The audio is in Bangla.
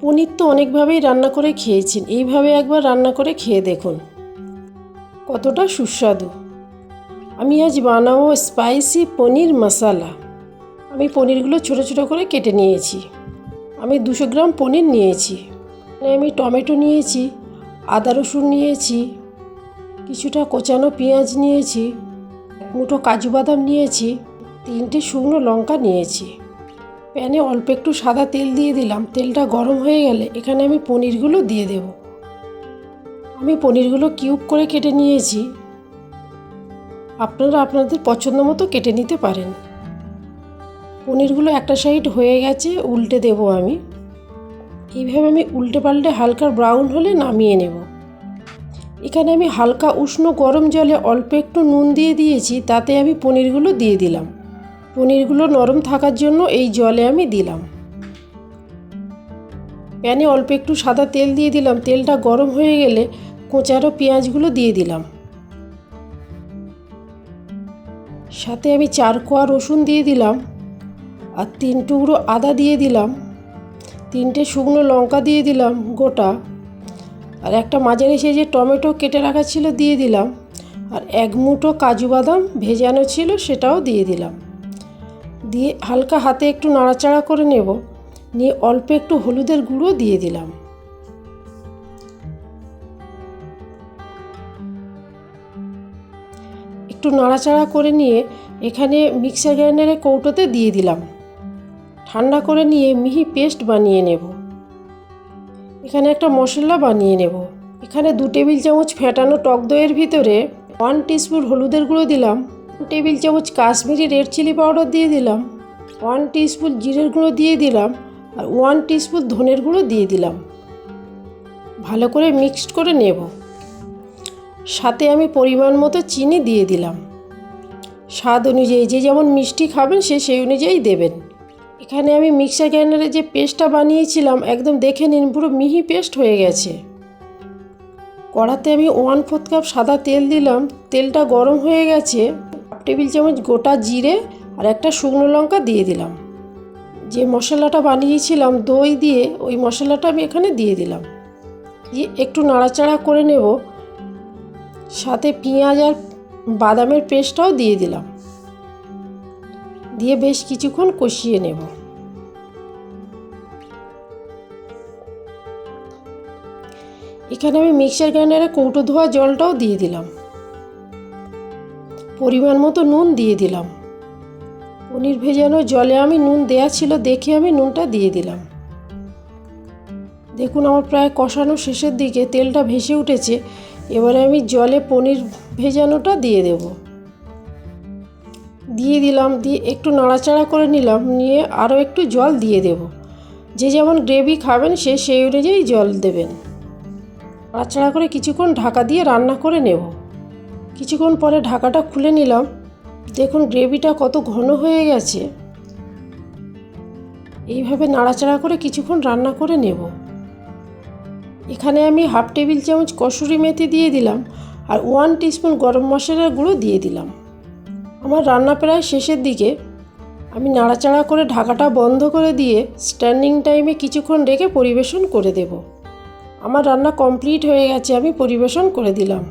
পনির তো অনেকভাবেই রান্না করে খেয়েছেন। এইভাবে একবার রান্না করে খেয়ে দেখুন। কতটা সুস্বাদু। আমি আজ বানাবো স্পাইসি পনির মশালা আমি পনিরগুলো ছোটো ছোটো করে কেটে নিয়েছি। আমি দুশো গ্রাম পনির নিয়েছি। আমি টমেটো নিয়েছি, আদা রসুন নিয়েছি, কিছুটা কোচানো পেঁয়াজ নিয়েছি, এক মুঠো কাজু বাদাম নিয়েছি, তিনটে শুকনো লঙ্কা নিয়েছি। প্যানে অল্প একটু সাদা তেল দিয়ে দিলাম। তেলটা গরম হয়ে গেলে এখানে আমি পনিরগুলো দিয়ে দেব। আমি পনিরগুলো কিউব করে কেটে নিয়েছি। আপনারা আপনাদের পছন্দ মতো কেটে নিতে পারেন। পনিরগুলো একটা সাইড হয়ে গেছে, উল্টে দেব আমি। এইভাবে আমি উল্টে পাল্টে হালকা ব্রাউন হলে নামিয়ে নেব। এখানে আমি হালকা উষ্ণ গরম জলে অল্প একটু নুন দিয়ে দিয়েছি, তাতে আমি পনিরগুলো দিয়ে দিলাম। পনিরগুলো নরম থাকার জন্য এই জলে আমি দিলাম। প্যানে অল্প একটু সাদা তেল দিয়ে দিলাম। তেলটা গরম হয়ে গেলে কোঁচারো পেঁয়াজগুলো দিয়ে দিলাম। সাথে আমি চার কোয়া রসুন দিয়ে দিলাম আর তিন টুকরো আদা দিয়ে দিলাম। তিনটে শুকনো লঙ্কা দিয়ে দিলাম গোটা। আর একটা মাঝারি যে টমেটো কেটে রাখা ছিল দিয়ে দিলাম। আর এক মুঠো কাজু বাদাম ভেজানো ছিল সেটাও দিয়ে দিলাম। দিয়ে হালকা হাতে একটু নাড়াচাড়া করে নেব। নিয়ে অল্প একটু হলুদের গুঁড়ো দিয়ে দিলাম। একটু নাড়াচাড়া করে নিয়ে এখানে মিক্সার গ্রাইন্ডারের কৌটোতে দিয়ে দিলাম। ঠান্ডা করে নিয়ে মিহি পেস্ট বানিয়ে নেব। এখানে একটা মশলা বানিয়ে নেব। এখানে দু টেবিল চামচ ফেটানো টক দইয়ের ভিতরে ওয়ান টিস্পুন হলুদের গুঁড়ো দিলাম। টেবিল চামচ কাশ্মীরি রেড চিলি পাউডার দিয়ে দিলাম ওয়ান টিস্পুন জিরের গুঁড়ো দিয়ে দিলাম আর ওয়ান টিস্পুন ধনের গুঁড়ো দিয়ে দিলাম। ভালো করে মিক্সড করে নেব। সাথে আমি পরিমাণ মতো চিনি দিয়ে দিলাম। স্বাদ অনুযায়ী যে যেমন মিষ্টি খাবেন সে সেই অনুযায়ী দেবেন। এখানে আমি মিক্সার গ্রাইন্ডারে যে পেস্টটা বানিয়েছিলাম, একদম দেখে নিন, পুরো মিহি পেস্ট হয়ে গেছে। কড়াতে আমি ওয়ান ফোর্থ কাপ সাদা তেল দিলাম, তেলটা গরম হয়ে গেছে। টেবিল চামচ গোটা জিরে আর একটা শুকনো লঙ্কা দিয়ে দিলাম। যে মশলাটা বানিয়েছিলাম দই দিয়ে, ওই মশলাটা আমি এখানে দিয়ে দিলাম। দিয়ে একটু নাড়াচাড়া করে নেব। সাথে পেঁয়াজ আর বাদামের পেস্টটাও দিয়ে দিলাম। দিয়ে বেশ কিছুক্ষণ কষিয়ে নেব। এখানে আমি মিক্সার গ্রাইন্ডারে কৌটো ধোয়া জলটাও দিয়ে দিলাম। পরিমাণ মতো নুন দিয়ে দিলাম। পনির ভেজানো জলে আমি নুন দেয়া ছিল দেখে আমি নুনটা দিয়ে দিলাম। দেখুন আমার প্রায় কষানো শেষের দিকে তেলটা ভেসে উঠেছে, এবারে আমি জলে পনির ভেজানোটা দিয়ে দেব। দিয়ে দিলাম, দিয়ে একটু নাড়াচাড়া করে নিলাম, নিয়ে আরও একটু জল দিয়ে দেব। যে যেমন গ্রেভি খাবেন সে সেই অনুযায়ী জল দেবেন। নাড়াচাড়া করে কিছুক্ষণ ঢাকা দিয়ে রান্না করে নেব। কিছুক্ষণ পরে ঢাকাটা খুলে নিলাম। দেখুন গ্রেভিটা কত ঘন হয়ে গেছে। এইভাবে নাড়াচাড়া করে কিছুক্ষণ রান্না করে নেব। এখানে আমি হাফ টেবিল চামচ কসুরি মেথি দিয়ে দিলাম আর ওয়ান টিস্পুন গরম মশলার গুঁড়ো দিয়ে দিলাম। আমার রান্না প্রায় শেষের দিকে। আমি নাড়াচাড়া করে ঢাকাটা বন্ধ করে দিয়ে স্ট্যান্ডিং টাইমে কিছুক্ষণ রেখে পরিবেশন করে দেব। আমার রান্না কমপ্লিট হয়ে গেছে, আমি পরিবেশন করে দিলাম।